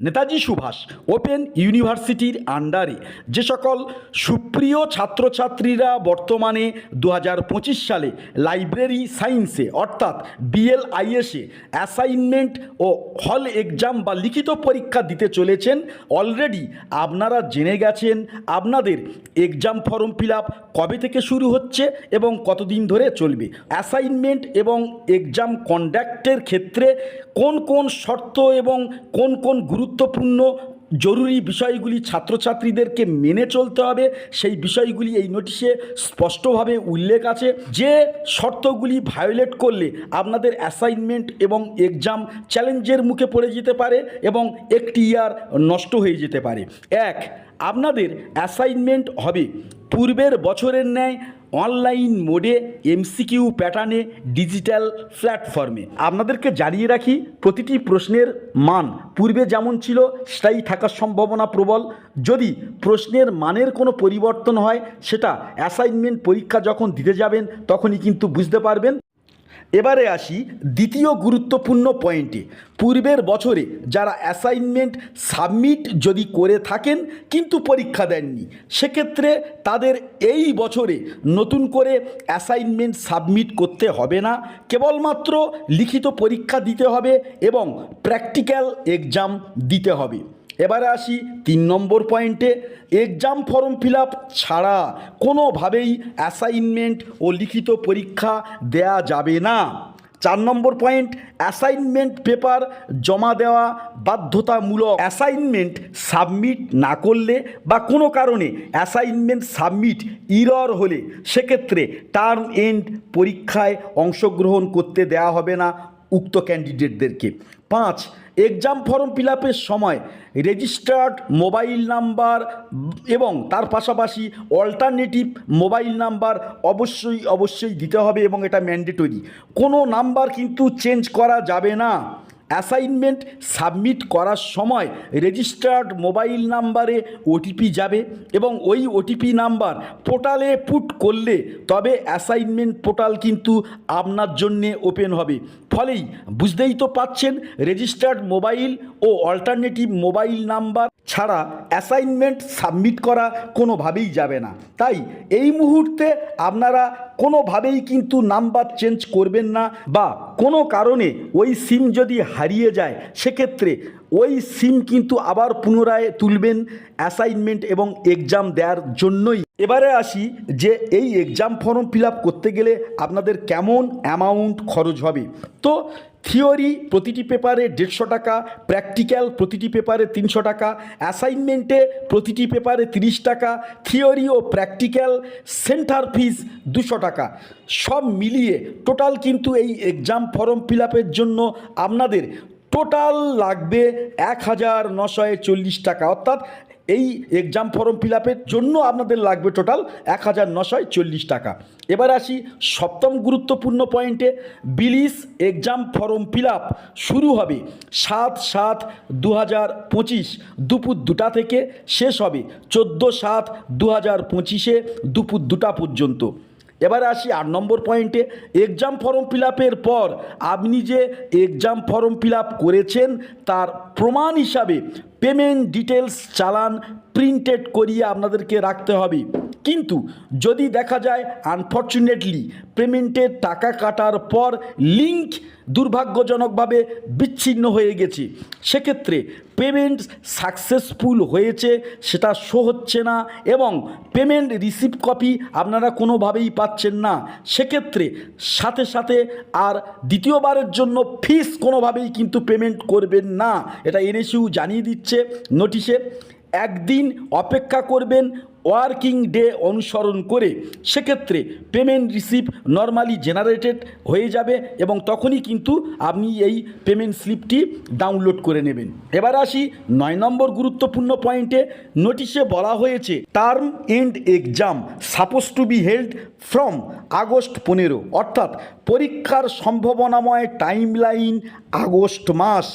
Netaji Subhash open ইউনিভার্সিটির আন্ডারে। যে সকল সুপ্রিয় ছাত্রছাত্রীরা বর্তমানে দু হাজার পঁচিশ সালে লাইব্রেরি সায়েন্সে অর্থাৎ বিএলআইএসে অ্যাসাইনমেন্ট ও হল এক্সাম বা লিখিত পরীক্ষা দিতে চলেছেন, অলরেডি আপনারা জেনে গেছেন আপনাদের এক্সাম ফর্ম ফিল কবে থেকে শুরু হচ্ছে এবং কতদিন ধরে চলবে। অ্যাসাইনমেন্ট এবং এক্সাম কন্ডাক্টের ক্ষেত্রে কোন কোন শর্ত এবং কোন কোন গুরুত্বপূর্ণ জরুরি বিষয়গুলি ছাত্রছাত্রীদেরকে মেনে চলতে হবে, সেই বিষয়গুলি এই নোটিশে স্পষ্টভাবে উল্লেখ আছে। যে শর্তগুলি ভায়োলেট করলে আপনাদের অ্যাসাইনমেন্ট এবং এক্সাম চ্যালেঞ্জের মুখে পড়ে যেতে পারে এবং একটি ইয়ার নষ্ট হয়ে যেতে পারে। এক, আপনাদের অ্যাসাইনমেন্ট হবে। পূর্বের বছরের ন্যায় অনলাইন মোডে এমসিকিউ প্যাটার্নে ডিজিটাল প্ল্যাটফর্মে। আপনাদেরকে জানিয়ে রাখি, প্রতিটি প্রশ্নের মান পূর্বে যেমন ছিল, সেটাই থাকার সম্ভাবনা প্রবল। যদি প্রশ্নের মানের কোনো পরিবর্তন হয়, সেটা অ্যাসাইনমেন্ট পরীক্ষা যখন দিতে যাবেন, তখনই কিন্তু বুঝতে পারবেন। এবারে আসি দ্বিতীয় গুরুত্বপূর্ণ পয়েন্টে। পূর্বের বছরে যারা অ্যাসাইনমেন্ট সাবমিট যদি করে থাকেন, কিন্তু পরীক্ষা দেননি, সেক্ষেত্রে তাদের এই বছরে নতুন করে অ্যাসাইনমেন্ট সাবমিট করতে হবে না। কেবলমাত্র লিখিত পরীক্ষা দিতে হবে এবং প্র্যাকটিক্যাল এক্সাম দিতে হবে। এবারে আসি তিন নম্বর পয়েন্টে। এক্সাম ফর্ম ফিল ছাড়া কোনোভাবেই অ্যাসাইনমেন্ট ও লিখিত পরীক্ষা দেয়া যাবে না। চার নম্বর পয়েন্ট অ্যাসাইনমেন্ট পেপার জমা দেওয়া বাধ্যতামূলক। অ্যাসাইনমেন্ট সাবমিট না করলে বা কোনো কারণে অ্যাসাইনমেন্ট সাবমিট ইরর হলে সেক্ষেত্রে টার্ম এন্ড পরীক্ষায় অংশগ্রহণ করতে দেওয়া হবে না। উক্ত ক্যান্ডিডেটদেরকে পাঁচ এক্সাম ফর্ম ফিল সময় রেজিস্টার্ড মোবাইল নাম্বার এবং তার পাশাপাশি অল্টারনেটিভ মোবাইল নাম্বার অবশ্যই অবশ্যই দিতে হবে এবং এটা ম্যান্ডেটরি কোনো নাম্বার কিন্তু চেঞ্জ করা যাবে না। অ্যাসাইনমেন্ট সাবমিট করার সময় রেজিস্টার্ড মোবাইল নাম্বারে ওটিপি যাবে এবং ওই ওটিপি নাম্বার পোর্টালে পুট করলে তবে অ্যাসাইনমেন্ট পোর্টাল কিন্তু আপনার জন্যে ওপেন হবে। ফলেই। বুঝতেই তো পাচ্ছেন রেজিস্টার্ড মোবাইল ও অল্টারনেটিভ মোবাইল নাম্বার ছাড়া অ্যাসাইনমেন্ট সাবমিট করা কোনোভাবেই যাবে না। তাই এই মুহূর্তে আপনারা কোনোভাবেই কিন্তু নাম্বার চেঞ্জ করবেন না বা কোনো কারণে ওই সিম যদি হারিয়ে যায়, সেক্ষেত্রে ওই সিম কিন্তু আবার পুনরায় তুলবেন অ্যাসাইনমেন্ট এবং এক্সাম দেওয়ার জন্যই। এবারে আসি যে এই এক্সাম ফর্ম ফিল করতে গেলে আপনাদের কেমন অ্যামাউন্ট খরচ হবে। তো থিওরি প্রতিটি পেপারে দেড়শো টাকা, প্র্যাকটিক্যাল প্রতিটি পেপারে তিনশো টাকা, অ্যাসাইনমেন্টে প্রতিটি পেপারে তিরিশ টাকা, থিওরি ও প্র্যাকটিক্যাল সেন্টার ফিস দুশো টাকা। সব মিলিয়ে টোটাল কিন্তু এই এক্সাম ফর্ম ফিল আপের জন্য আপনাদের টোটাল লাগবে এক হাজার নশো চল্লিশ টাকা। অর্থাৎ এই এক্সাম ফর্ম ফিল জন্য আপনাদের লাগবে টোটাল এক হাজার নশো চল্লিশ টাকা। এবার আসি সপ্তম গুরুত্বপূর্ণ পয়েন্টে বিলিস এক্সাম ফর্ম ফিল শুরু হবে সাত সাত দু হাজার পঁচিশ। দুপুর দুটা থেকে শেষ হবে চোদ্দ সাত দু হাজার পঁচিশে দুপুর দুটা পর্যন্ত। এবারে আসি আট নম্বর পয়েন্টে। এক্সাম ফর্ম ফিল পর আপনি যে এক্সাম ফর্ম ফিল করেছেন, তার প্রমাণ হিসাবে পেমেন্ট ডিটেলস চালান প্রিন্টেড করিয়ে আপনাদেরকে রাখতে হবে। কিন্তু যদি দেখা যায় আনফর্চুনেটলি পেমেন্টের টাকা কাটার পর লিঙ্ক দুর্ভাগ্যজনকভাবে বিচ্ছিন্ন হয়ে গেছে। সেক্ষেত্রে পেমেন্ট সাকসেসফুল হয়েছে, সেটা শো হচ্ছে না এবং পেমেন্ট রিসিভ কপি আপনারা কোনোভাবেই পাচ্ছেন না। সেক্ষেত্রে সাথে সাথে আর দ্বিতীয়বারের জন্য ফিস কোনোভাবেই কিন্তু পেমেন্ট করবেন না। এটা এনএসইউ জানিয়ে দিচ্ছে নোটিশে। একদিন অপেক্ষা করবেন ওয়ার্কিং ডে অনুসরণ করে। সেক্ষেত্রে পেমেন্ট রিসিভ নর্মালি জেনারেটেড হয়ে যাবে এবং তখনই কিন্তু আপনি এই পেমেন্ট স্লিপটি ডাউনলোড করে নেবেন। এবার আসি নয় নম্বর গুরুত্বপূর্ণ পয়েন্টে। নোটিশে বলা হয়েছে, term end exam suppose to be held from August পনেরো, অর্থাৎ পরীক্ষার সম্ভাবনাময় টাইম লাইন আগস্ট মাস।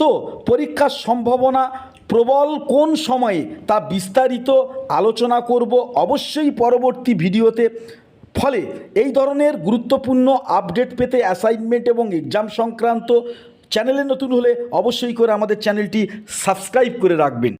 তো পরীক্ষার সম্ভাবনা প্রবল কোন সময়ে তা বিস্তারিত আলোচনা করব অবশ্যই পরবর্তী ভিডিওতে। ফলে এই ধরনের গুরুত্বপূর্ণ আপডেট পেতে অ্যাসাইনমেন্ট এবং এক্সাম সংক্রান্ত চ্যানেলে নতুন হলে অবশ্যই করে আমাদের চ্যানেলটি সাবস্ক্রাইব করে রাখবেন।